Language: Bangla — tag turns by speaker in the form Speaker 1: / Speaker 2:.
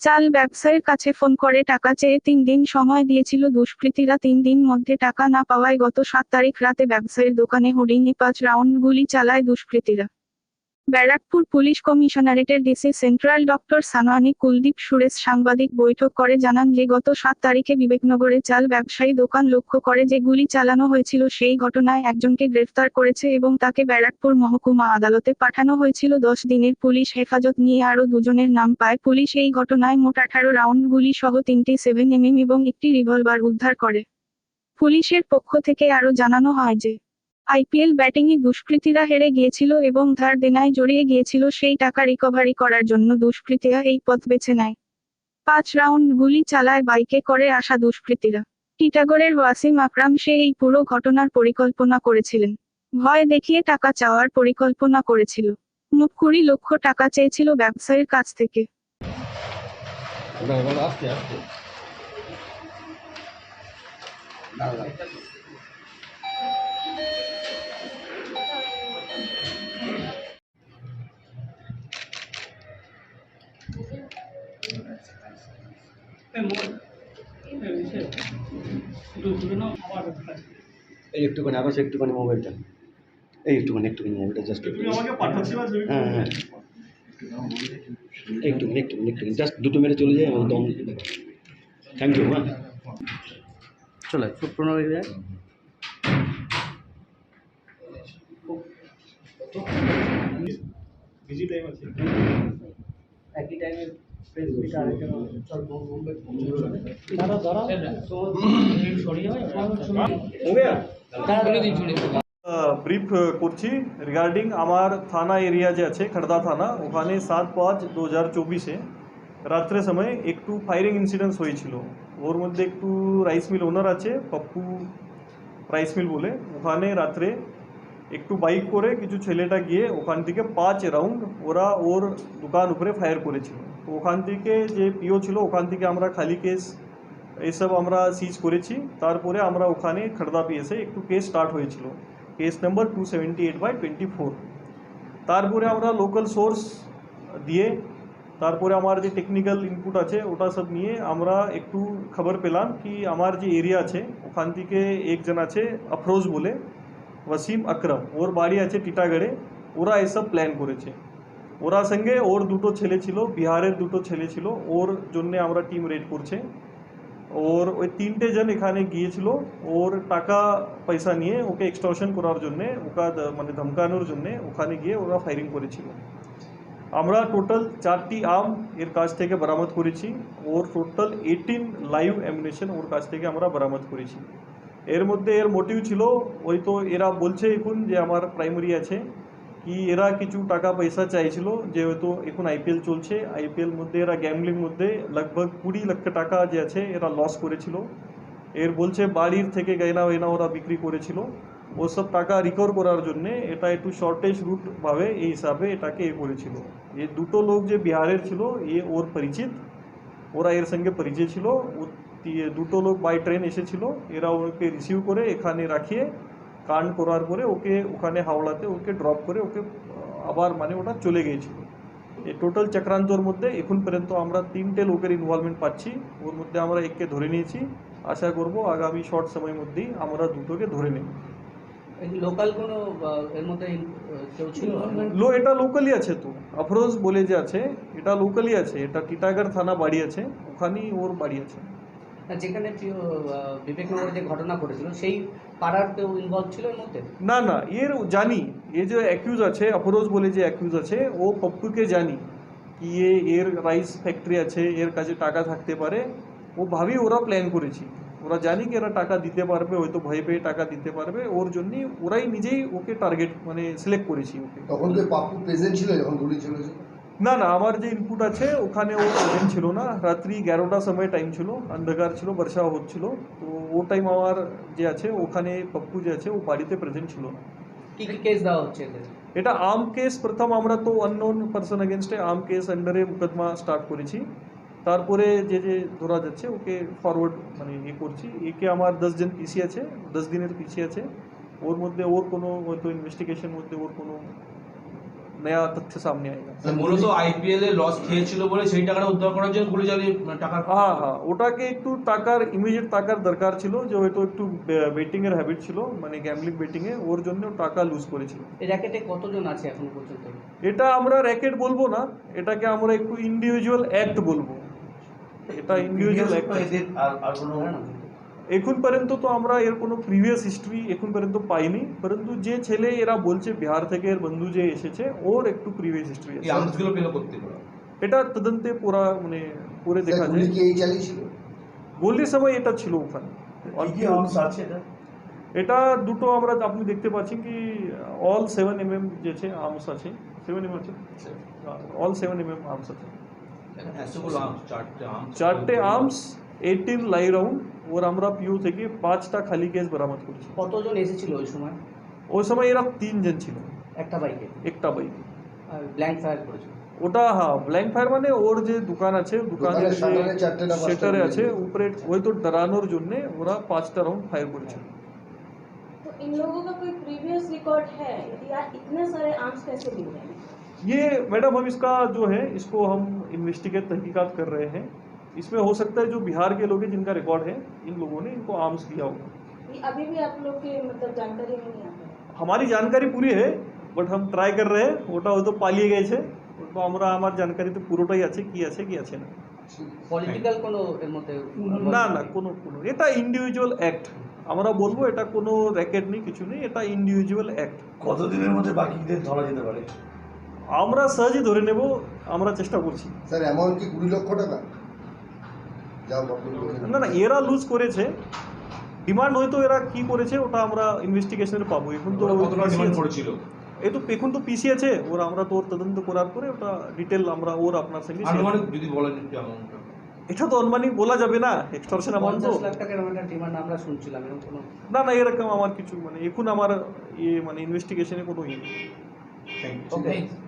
Speaker 1: চাল ব্যবসায়ীর কাছে ফোন করে টাকা চেয়ে তিন দিন সময় দিয়েছিল দুষ্কৃতীরা। তিন দিন মধ্যে টাকা না পাওয়ায় গত সাত তারিখ রাতে ব্যবসায়ীর দোকানে হোর্ডিংয়ে পাঁচ রাউন্ড গুলি চালায় দুষ্কৃতীরা। Barrackpore police কমিশনারেটের DC central doctor Sonawane Kuldeep Suresh সাংবাদিক বৈঠক করে জানান যে গত সাত তারিখে বিবেকনগরে চাল ব্যবসায়ী দোকান লক্ষ্য করে যে গুলি চালানো হয়েছিল সেই ঘটনায় একজনকে গ্রেফতার করেছে এবং তাকে ব্যারাকপুর মহকুমা আদালতে পাঠানো হয়েছিল। দশ দিনের পুলিশ হেফাজত নিয়ে আরও দুজনের নাম পায়। পুলিশ এই ঘটনায় মোট আঠারো রাউন্ড গুলি সহ তিনটি সেভেন এমএম এবং একটি রিভলভার উদ্ধার করে। পুলিশের পক্ষ থেকে আরও জানানো হয় যে আইপিএল ব্যাটিংয়ে দুষ্কৃতীরা হেরে গিয়েছিল এবং ধার দেনায় জড়িয়ে গিয়েছিল সেই টাকা রিকভারি করার জন্য দুষ্কৃতীরা এই পথ বেছে নেয়। পাঁচ রাউন্ড গুলি চালায় বাইকে করে আসা দুষ্কৃতীরা। টিটাগড়ের ওয়াসিম আকরাম সে এই পুরো ঘটনার পরিকল্পনা করেছিলেন। ভয় দেখিয়ে টাকা চাওয়ার পরিকল্পনা করেছিল। মুখ কুড়ি লক্ষ টাকা চেয়েছিল ব্যবসায়ীর কাছ থেকে।
Speaker 2: বলো এই একটুখানি আকাশ একটুখানি মোবাইলটা এই একটুখানি একটুখানি মোবাইলটা জাস্ট হ্যাঁ হ্যাঁ একটুখানি একটুখানি একটুখানি জাস্ট দুটো মেরে চলে যায় আমার দম থ্যাংক ইউ হ্যাঁ
Speaker 3: চলে পনেরো যায় বিজি টাইম আছে একই টাইমে ফেসবুকে আরেকটা দাঁড়া দাঁড়া সরিয়ে
Speaker 4: ব্রিফ করছি। রিগার্ডিং আমার থানা এরিয়া যে আছে খড়দা থানা ওখানে সাত পাঁচ দু হাজার চব্বিশে রাত্রে সময় একটু ফায়ারিং ইনসিডেন্স হয়েছিল। ওর মধ্যে একটু রাইস মিল ওনার আছে পপ্পু রাইস মিল বলে। ওখানে রাত্রে একটু বাইক করে কিছু ছেলেটা গিয়ে ওখান থেকে পাঁচ রাউন্ড ওরা ওর দোকান উপরে ফায়ার করেছিল। তো ওখান থেকে যে পিও ছিল, ওখান থেকে আমরা খালি কেস এইসব আমরা সিজ করেছি। তারপরে আমরা ওখানে খড়দা পিএসে একটু কেস স্টার্ট হয়েছিল। Case number two seventy eight by twenty four তারপরে আমরা লোকাল সোর্স দিয়ে, তারপরে আমার যে টেকনিক্যাল ইনপুট আছে, ওটা সব নিয়ে আমরা একটু খবর পেলাম কি আমার যে এরিয়া আছে, ওখান থেকে একজন আছে আফরোজ বলে, ওয়াসিম আকরম। ওর বাড়ি আছে টিটাগড়ে। ওরা এসব প্ল্যান করেছে। ওরা সঙ্গে ওর দুটো ছেলে ছিল, বিহারের দুটো ছেলে ছিল, ওর জন্য আমরা টিম রেড করছে। ওর ওই তিনটে জন এখানে গিয়েছিল, ওর টাকা পয়সা নিয়ে ওকে এক্সটর্শন করার জন্যে, ওকা মানে ধমকানোর জন্যে ওখানে গিয়ে ওরা ফায়ারিং করেছিল। আমরা টোটাল চারটি আর্ম এর কাছ থেকে বরামদ করেছি, ওর টোটাল এইটিন লাইভ অ্যামিনেশন ওর কাছ থেকে আমরা বরামদ করেছি। এর মধ্যে এর মোটিভ ছিল, ওই তো এরা বলছে এখন যে আমার প্রাইমারি আছে কি এরা কিছু টাকা পয়সা চাইছিল যে হয়তো এখন আইপিএল চলছে, আইপিএল মধ্যে এরা গ্যামলিং মধ্যে লগভগ কুড়ি লক্ষ টাকা যে আছে এরা লস করেছিল। এর বলছে বাড়ির থেকে গয়না ওয়না ওরা বিক্রি করেছিল। ওসব টাকা রিকভার করার জন্যে এটা একটু শর্টেজ রুটভাবে এই হিসাবে এটাকে এ করেছিল। এই দুটো লোক যে বিহারের ছিল, এ ওর পরিচিত, ওরা এর সঙ্গে পরিচয় ছিল। দুটো লোক বাই ট্রেন এসেছিল, এরা ওকে রিসিভ করে এখানে রাখিয়ে কান্ড করার পরে ওকে ওখানে হাওড়াতে ওকে ড্রপ করে ওকে আবার মানে ওটা চলে গিয়েছিল। এই টোটাল চক্রান্তর মধ্যে এখন পর্যন্ত আমরা তিনটে লোকের ইনভলভমেন্ট পাচ্ছি। ওর মধ্যে আমরা এককে ধরে নিয়েছি। আশা করব আগামী শর্ট সময়ের মধ্যেই আমরা দুটোকে ধরে নেব।
Speaker 3: লোকাল কোনো এর মধ্যে কেউ ছিল?
Speaker 4: লো এটা লোকালি আছে তো। আফরোজ বলে যে আছে এটা লোকালি আছে। এটা টিটাগড় থানা বাড়ি আছে। ওখানেই ওর বাড়ি আছে।
Speaker 3: যেখানে প্রিয়, যে ঘটনা ঘটেছিল সেই পাড়ার কেউ ইনভলভ ছিল এর মধ্যে
Speaker 4: না না এর জানি। এ যে অ্যাকিউজ আছে আফরোজ বলে যে অ্যাকিউজ আছে ও পপ্পুকে জানি কি এ এর রাইস ফ্যাক্টরি আছে এর কাছে টাকা থাকতে পারে। ও ভাবি ওরা প্ল্যান করেছি। ওরা জানি কি এরা টাকা দিতে পারবে হয়তো ভয় পেয়ে টাকা দিতে পারবে। ওর জন্যই ওরাই নিজেই ওকে টার্গেট মানে সিলেক্ট করেছি ওকে।
Speaker 5: তখন তো পাপ্পু প্রেজেন্ট ছিল যখন গুলি চলেছে।
Speaker 4: না না আমার যে ইনপুট আছে ওখানে ও প্রেজেন্ট ছিল না। রাত্রি এগারোটার সময় টাইম ছিল অন্ধকার ছিল বর্ষা হচ্ছিল। তো ও টাইম আমার যে আছে ওখানে পপ্পু যে আছে ও বাড়িতে প্রেজেন্ট ছিল না।
Speaker 3: কি কি কেস দেওয়া হচ্ছে
Speaker 4: এটা আর্ম কেস প্রথম আমরা তো আননোন পার্সন এগেনস্টে আর্ম কেস আন্ডারে মুকদমা স্টার্ট করেছি। তারপরে যে যে ধরা যাচ্ছে ওকে ফরওয়ার্ড মানে ইয়ে করছি। একে আমার দশ দিন পিছিয়ে আছে দশ দিনের পিছিয়ে আছে। ওর মধ্যে ওর কোনো হয়তো ইনভেস্টিগেশন মধ্যে ওর কোনো नया तथ्य सामने आएगा
Speaker 6: মূলত আইপিএল এ লস খেয়েছিল বলে সেই টাকাটা উদ্ধার করার জন্য গুলি চালিয়ে টাকা
Speaker 4: হ্যাঁ হ্যাঁ ওটাকে একটু টাকার ইমিডিয়েট টাকার দরকার ছিল যে হয়তো একটু বেটিং এর হ্যাবিট ছিল মানে গ্যাম্বলিং বেটিং এ ওর জন্য টাকা লুজ করেছিল
Speaker 3: এই র্যাকেটে কতজন আছে এখনো পর্যন্ত
Speaker 4: এটা আমরা র্যাকেট বলবো না এটাকে আমরা একটু ইন্ডিভিজুয়াল অ্যাক্ট বলবো এটা ইন্ডিভিজুয়াল অ্যাক্ট
Speaker 3: না, না।
Speaker 4: এখন পর্যন্ত তো আমরা এর কোনো প্রিভিয়াস হিস্ট্রি এখন পর্যন্ত পাইনি। পরন্তু যে ছেলে এরা বলছে বিহার থেকে এর বন্ধু যে এসেছে ওর একটু প্রিভিয়াস হিস্ট্রি আছে।
Speaker 6: পেল করতে পারো?
Speaker 4: এটা তদন্তে পুরা মানে পুরে দেখা যায়।
Speaker 5: কি এই চালিয়েছিল
Speaker 4: সময় এটা ছিল ওখানে।
Speaker 2: এটা?
Speaker 4: এটা দুটো আমরা আপনি দেখতে পাচ্ছেন কি অল সেভেন এম এম যে আছে আর্মস আছে। সেভেন এম আছে? All seven M M arms আছে।
Speaker 6: চারটে আর্মস
Speaker 4: এইটিন লাই রাউন্ড ওর আমরা পিউ থেকে পাঁচটা খালি কেস বরামদ করেছি
Speaker 3: কতজন এসেছিল ওই সময়
Speaker 4: ওই সময় এরা তিনজন ছিল
Speaker 3: একটা বাইকে
Speaker 4: একটা বাইক
Speaker 3: আর ব্ল্যাঙ্ক ফায়ার করেছিল
Speaker 4: ওটা হ্যাঁ ব্ল্যাঙ্ক ফায়ার মানে ওর যে দোকান আছে দোকানের
Speaker 5: দোকানের শাটারে চারটে না
Speaker 4: যে
Speaker 5: পাঁচটা
Speaker 4: সেটারে
Speaker 5: গুলি
Speaker 4: আছে
Speaker 5: লেগেছে।
Speaker 4: উপরে ওই তো ডরানোর জন্য ওরা পাঁচটা রাউন্ড ফায়ার করেছিল
Speaker 7: तो इन लोगों का कोई प्रीवियस रिकॉर्ड है या इतने सारे आर्म्स कैसे मिल रहे हैं
Speaker 4: ये मैडम हम इसका जो है इसको हम इन्वेस्टिगेट तहकीकात कर रहे हैं इसमें हो सकता है जो बिहार के लोग हैं जिनका रिकॉर्ड है इन लोगों ने इनको आर्म्स दिया होगा
Speaker 7: ये अभी भी आप लोग के मतलब जानकारी में नहीं आता है
Speaker 4: हमारी जानकारी पूरी है বাট हम ট্রাই कर रहे हैं ওটা হয়তো পালিয়ে গেছে তো আমরা আমার জানকারিতে পুরোটাই আছে কি আছে কি আছে না
Speaker 3: পলিটিক্যাল কোনো এর মধ্যে
Speaker 4: না না কোনো কোনো এটা ইন্ডিভিজুয়াল অ্যাক্ট আমরা বলবো এটা কোনো র্যাকেট নেই কিছু নেই এটা ইন্ডিভিজুয়াল অ্যাক্ট
Speaker 2: কতদিনের মধ্যে বাকিদের ধরা যেতে পারে
Speaker 4: আমরা সহজে ধরে নেব আমরা চেষ্টা করছি
Speaker 5: স্যার অ্যামাউন্ট কি কুড়ি লক্ষ টাকা যা বক্তব্য বলেছেন।
Speaker 4: না না এরা লুজ করেছে। ডিমান্ড হয়তো এরা কি করেছে ওটা আমরা ইনভেস্টিগেশনে পাবো। এখন তো
Speaker 6: ওরা ডিমান্ড করেছিল
Speaker 4: এই তো এখন তো পিসি আছে ওর আমরা তো ওর তদন্ত করার পরে ওটা ডিটেল আমরা ওর আপনার সঙ্গে।
Speaker 6: যদি বলেন
Speaker 4: এটা তো অনুমানিক বলা যাবে না এক্সটরশন অ্যামাউন্ট তো।
Speaker 3: লাখ টাকার একটা ডিমান্ড আমরা শুনছিলাম এরকম
Speaker 4: না না এরকম আমার কিছু মানে এখন আমার ইয়ে মানে ইনভেস্টিগেশনে কোনো ইয়ে নেই।
Speaker 6: Thank you